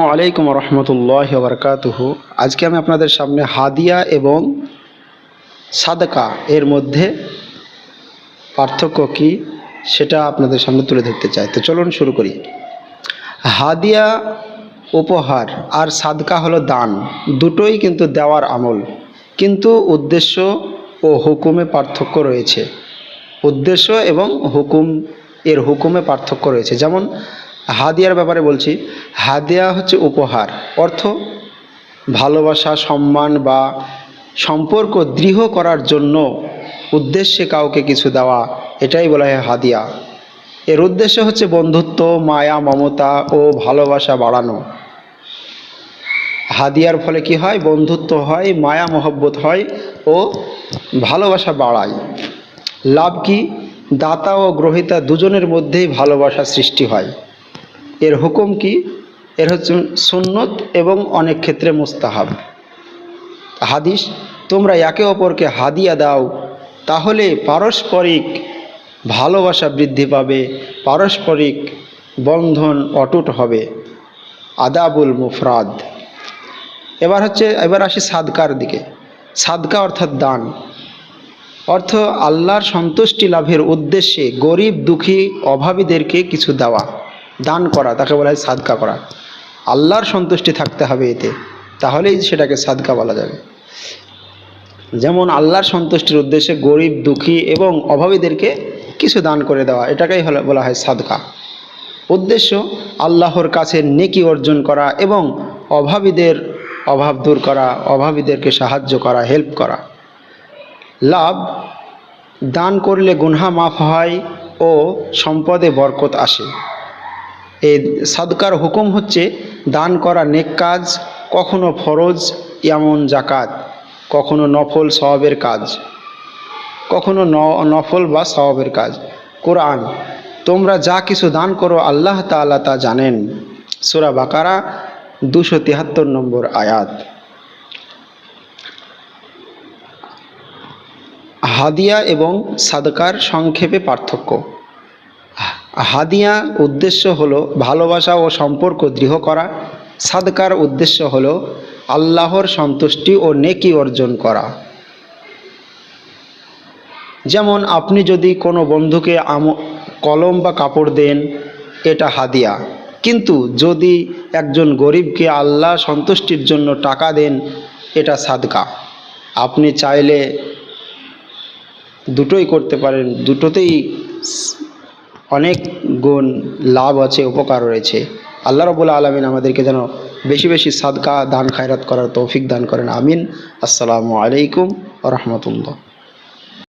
আলাইকুম রহমতুল্লাহ বরকাতুহু। আজকে আমি আপনাদের সামনে হাদিয়া এবং সাদকা এর মধ্যে পার্থক্য কি সেটা আপনাদের সামনে তুলে ধরতে চাই। তো চলুন শুরু করি। হাদিয়া উপহার আর সাদকা হলো দান, দুটোই কিন্তু দেওয়ার আমল। কিন্তু উদ্দেশ্য ও হুকুমে পার্থক্য রয়েছে। উদ্দেশ্য এবং হুকুম, এর হুকুমে পার্থক্য রয়েছে। যেমন হাদিয়ার ব্যাপারে বলছি। হাদিয়া হচ্ছে উপহার। অর্থ, ভালোবাসা, সম্মান বা সম্পর্ক দৃঢ় করার জন্য উদ্দেশ্যে কাউকে কিছু দেওয়া, এটাই বলা হয় হাদিয়া। এর উদ্দেশ্য হচ্ছে বন্ধুত্ব, মায়া, মমতা ও ভালোবাসা বাড়ানো। হাদিয়ার ফলে কি হয়? বন্ধুত্ব হয়, মায়া, মহব্বত হয় ও ভালোবাসা বাড়ায়। লাভ কি? দাতা ও গ্রহিতা দুজনের মধ্যেই ভালোবাসা সৃষ্টি হয়। এর হুকুম কি? এর হচ্ছে সুন্নত এবং অনেক ক্ষেত্রে মুস্তাহাব। হাদিস, তোমরা একে অপরকে হাদিয়া দাও, তাহলে পারস্পরিক ভালোবাসা বৃদ্ধি পাবে, পারস্পরিক বন্ধন অটুট হবে। আদাবুল মুফরাদ। এবার হচ্ছে, এবার আসি সাদকার দিকে। সাদকা অর্থাৎ দান। অর্থ আল্লাহর সন্তুষ্টি লাভের উদ্দেশ্যে গরিব, দুঃখী, অভাবীদেরকে কিছু দেওয়া। দান করা, তাকে বলা হয় সাদকা করা। আল্লাহর সন্তুষ্টি থাকতে হবে এতে, তাহলেই সেটাকে সাদকা বলা যাবে। যেমন আল্লাহর সন্তুষ্টির উদ্দেশ্যে গরিব, দুঃখী এবং অভাবীদেরকে কিছু দান করে দেওয়া, এটাকেই বলা হয় সাদকা। উদ্দেশ্য, আল্লাহর কাছে নেকি অর্জন করা এবং অভাবীদের অভাব দূর করা, অভাবীদেরকে সাহায্য করা হেল্প করা। লাভ, দান করলে গুনহা মাফ হয় ও সম্পদে বরকত আসে। এই সাদকার হুকুম হচ্ছে দান করা নেক কাজ, কখনো ফরজ, এমন জাকাত কখনো নফল স্বভাবের কাজ, কখনো নফল বা স্বভাবের কাজ। কোরআন, তোমরা যা কিছু দান করো আল্লাহ তাআলা তা জানেন। সূরা বাকারা, দুশো তিয়াত্তর নম্বর আয়াত। হাদিয়া এবং সাদকার সংক্ষেপে পার্থক্য। হাদিয়া উদ্দেশ্য হলো ভালোবাসা ও সম্পর্ক দৃঢ় করা। সাদকার উদ্দেশ্য হলো আল্লাহর সন্তুষ্টি ও নেকি অর্জন করা। যেমন আপনি যদি কোনো বন্ধুকে কলম বা কাপড় দেন, এটা হাদিয়া। কিন্তু যদি একজন গরিবকে আল্লাহ সন্তুষ্টির জন্য টাকা দেন, এটা সাদকা। আপনি চাইলে দুটোই করতে পারেন, দুটোতেই অনেক গুণ লাভ আছে, উপকার রয়েছে। আল্লাহ রবুল্লা আলমিন আমাদেরকে যেন বেশি বেশি সাদকা দান, খায়রাত করার তৌফিক দান করেন। আমিন। আসসালামু আলাইকুম রহমতুল্লাহ।